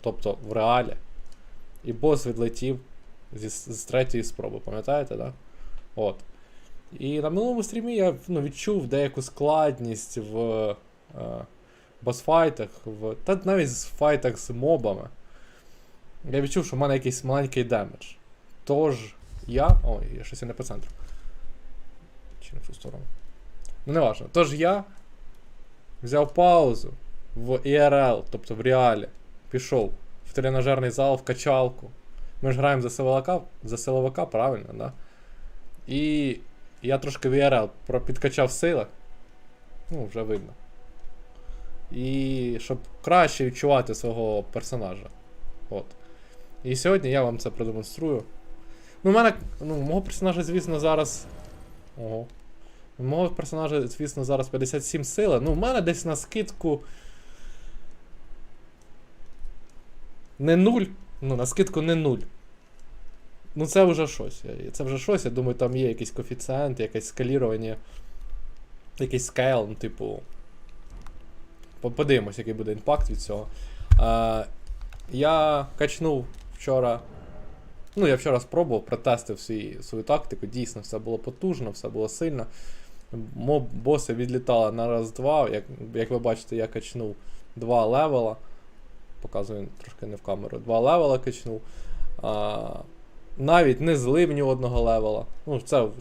тобто в реалі. І бос відлетів зі, з третьої спроби, пам'ятаєте? Да? От. І на минулому стрімі я ну, відчув деяку складність в е, босфайтах, в, та навіть в файтах з мобами. Я відчув, що в мене якийсь маленький демедж. Тож я. Ой, я щось я не по центру. Чи не в ту сторону. Ну, не важливо. Тож я взяв паузу в IRL, тобто в реалі. Пішов в тренажерний зал, в качалку. Ми ж граємо за силовика, за силовика, правильно, да? І я трошки в IRL підкачав сили. Ну, вже видно. І щоб краще відчувати свого персонажа. От. І сьогодні я вам це продемонструю. Ну, у мене. Ну, мого персонажа, звісно, зараз. Ого. Мого персонажа, звісно, зараз 57 сили. Ну, у мене десь на скидку. Не нуль. Ну, на скидку не нуль. Ну, це вже щось. Це вже щось. Я думаю, там є якийсь коефіцієнт, якесь скалірування, якийсь скейл, ну, типу. Подивимось, який буде імпакт від цього. А, я качнув вчора. Ну, я вчора спробував, протестив свій, свою тактику. Дійсно, все було потужно, все було сильно. Моб боси відлітали на раз-два. Як, як ви бачите, я качнув два левела. Показую трошки не в камеру. Два левела качнув. А, навіть не злив ні одного левела. Ну, це